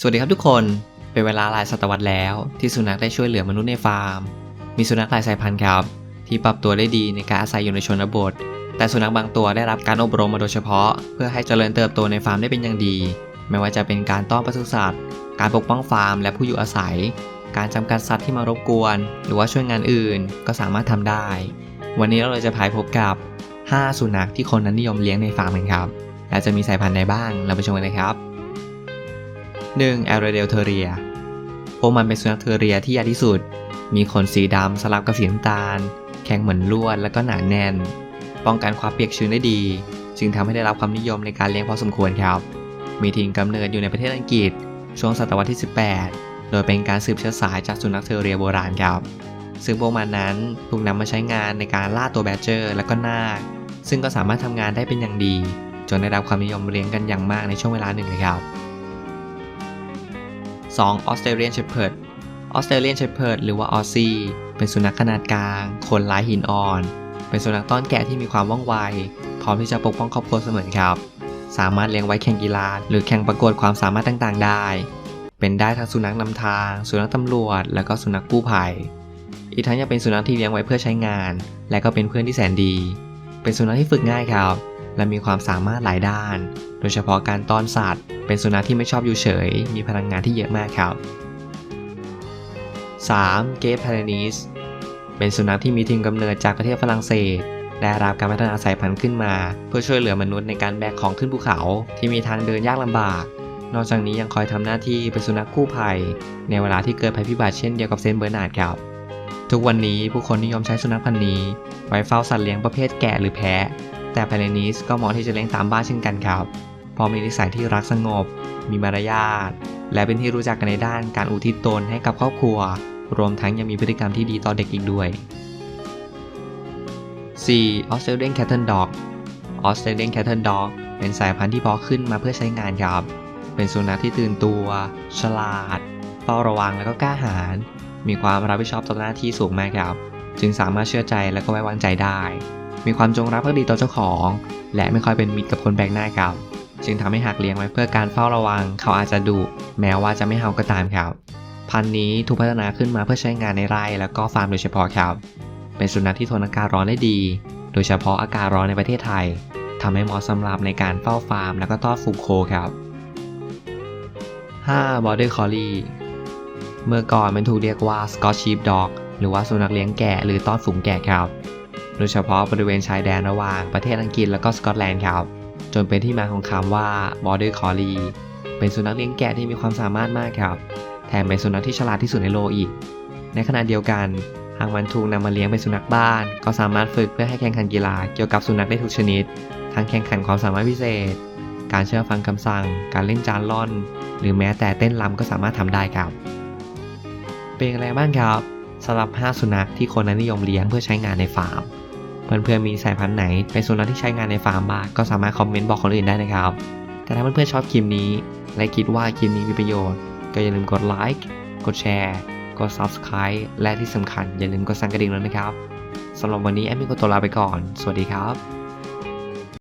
สวัสดีครับทุกคน เป็นเวลาหลายศตวรรษแล้วที่สุนัขได้ช่วยเหลือมนุษย์ในฟาร์ม มีสุนัขหลายสายพันธุ์ครับ ที่ปรับตัวได้ดีในการอาศัยอยู่ในชนบท แต่สุนัขบางตัวได้รับการอบรมมาโดยเฉพาะ เพื่อให้เจริญเติบโตในฟาร์มได้เป็นอย่างดี ไม่ว่าจะเป็นการต้อนปศุสัตว์ การปกป้องฟาร์มและผู้อยู่อาศัย การจำกัดสัตว์ที่มารบกวน หรือว่าช่วยงานอื่นก็สามารถทำได้ วันนี้เราเลยจะพายพบกับ 5 สุนัขที่คนนั้นนิยมเลี้ยงในฟาร์มกันครับและจะมีสายพันธุ์ใดบ้างเราไปชมกันเลยครับ 1. แอรเดลเทเรีย พวกมันเป็นสุนัขเทอเรียที่ใหญ่ที่สุด มีขนสีดำสลับกับสีน้ำตาล แข็งเหมือนลวดและก็หนาแน่น ป้องกันความเปียกชื้นได้ดี จึงทำให้ได้รับความนิยมในการเลี้ยงพอสมควรครับ มีถิ่นกำเนิดอยู่ในประเทศอังกฤษ ช่วงศตวรรษที่ 18 โดยเป็นการสืบเชื้อสายจากสุนัขเทอเรียโบราณครับ ซึ่งพวกมันนั้นถูกนำมาใช้งานในการล่าตัวแบดเจอร์ และก็นาคซึ่งก็สามารถทำงานได้เป็นอย่างดี จนได้รับความนิยมเลี้ยงกันอย่างมากในช่วงเวลาหนึ่งเลยครับ 2. ออสเตรเลียนเชพเพิร์ดออสเตรเลียนเชพเพิร์ดหรือว่าออซซี่เป็นสุนัขขนาดกลางคนร้ายหินอ่อน เป็นสุนัขต้อนแกะที่มีความว่องไว พร้อมที่จะปกป้องครอบครัวเสมอครับ สามารถเลี้ยงไว้แข่งกีฬา หรือแข่งประกวดความสามารถต่างๆ ได้ เป็นได้ทั้งสุนัขนำทาง สุนัขตำรวจ แล้วก็สุนัขกู้ภัย อีกทั้งยังเป็นสุนัขที่เลี้ยงไว้เพื่อใช้งาน และก็เป็นเพื่อนที่แสนดี เป็นสุนัขที่ฝึกง่ายครับ และมีความสามารถหลายด้าน โดยเฉพาะการต้อนสัตว์ เป็นสุนัขที่ไม่ชอบอยู่เฉย มีพลังงานที่เยอะมากครับ 3. เกตพารานิสเป็นสุนัขที่มีถิ่นกำเนิดจากประเทศฝรั่งเศสได้รับการพัฒนาสายพันธุ์ขึ้นมา เพื่อช่วยเหลือมนุษย์ในการแบกของขึ้นภูเขาที่มีทางเดินยากลำบาก นอกจากนี้ยังคอยทำหน้าที่เป็นสุนัขกู้ภัย ในเวลาที่เกิดภัยพิบัติเช่นเดียวกับเซนเบอร์นาร์ดครับ ทุกวันนี้ผู้คนนิยมใช้สุนัขพันธุ์นี้ ไว้เฝ้าสัตว์เลี้ยงประเภทแกะหรือแพะ แต่พารนิสก็เหมาะที่จะเลี้ยงตามบ้านเช่นกันครับเพราะมีนิสัยที่รักสงบ มีมารยาท และเป็นที่รู้จักกันในด้านการอุทิศตนให้กับครอบครัว รวมทั้งยังมีพฤติกรรมที่ดีต่อเด็กอีกด้วย 4. Australian Cattle Dog Australian Cattle Dog เป็นสายพันธุ์ที่เพาะขึ้นมาเพื่อใช้งานครับ เป็นสุนัขที่ตื่นตัว ฉลาดเฝ้าระวังและก็กล้าหาญ มีความรับผิดชอบต่อหน้าที่สูงมากครับ จึงสามารถเชื่อใจและก็ไว้วางใจได้ มีความจงรักภักดีต่อเจ้าของ และไม่ค่อยเป็นมิตรกับคนแปลกหน้าครับ จึงทำให้หากเลี้ยงไว้เพื่อการเฝ้าระวัง เขาอาจจะดุแม้ว่าจะไม่เห่าก็ตามครับ พันธุ์นี้ถูกพัฒนาขึ้นมาเพื่อใช้งานในไร่แล้วก็ฟาร์มโดยเฉพาะครับ เป็นสุนัขที่ทนอากาศร้อนได้ดี โดยเฉพาะอากาศร้อนในประเทศไทยทำให้เหมาะสำหรับในการเฝ้าฟาร์ม แล้วก็ต้อนฝูงโคครับ 5. Border Collie เมื่อก่อนมันถูกเรียกว่า Scotch Sheepdog หรือว่าสุนัขเลี้ยงแกะหรือต้อนฝูงแกะครับ โดยเฉพาะบริเวณชายแดนระหว่างประเทศอังกฤษและก็สกอตแลนด์ครับ จนเป็นที่มาของคำว่า Border Collie เป็นสุนัขเลี้ยงแกะที่มีความสามารถมากครับ แถมเป็นสุนัขที่ฉลาดที่สุดในโลกอีก ในขณะเดียวกัน หากมันถูกนำมาเลี้ยงเป็นสุนัขบ้าน ก็สามารถฝึกเพื่อให้แข่งขันกีฬาเกี่ยวกับสุนัขได้ทุกชนิด ทั้งแข่งขันความสามารถพิเศษ การเชื่อฟังคำสั่ง การเล่นจานล่อน หรือแม้แต่เต้นรำก็สามารถทำได้ครับ เป็นอะไรบ้างครับสำหรับ 5 สุนัขที่คนนั้นนิยมเลี้ยงเพื่อใช้งานในฟาร์ม เพื่อนๆมีสายพันธุ์ไหนเป็นสุนัขที่ใช้งานในฟาร์มบ้างก็สามารถคอมเมนต์บอกคนอื่นได้นะครับ แต่ถ้าเพื่อนๆชอบคลิปนี้ และคิดว่าคลิปนี้มีประโยชน์ ก็อย่าลืมกดไลค์กดแชร์กด Subscribe และที่สำคัญอย่าลืมกดสั่นกระดิ่งด้วยนะครับสำหรับวันนี้แอมมี่ก็ตัวลาไปก่อน สวัสดีครับ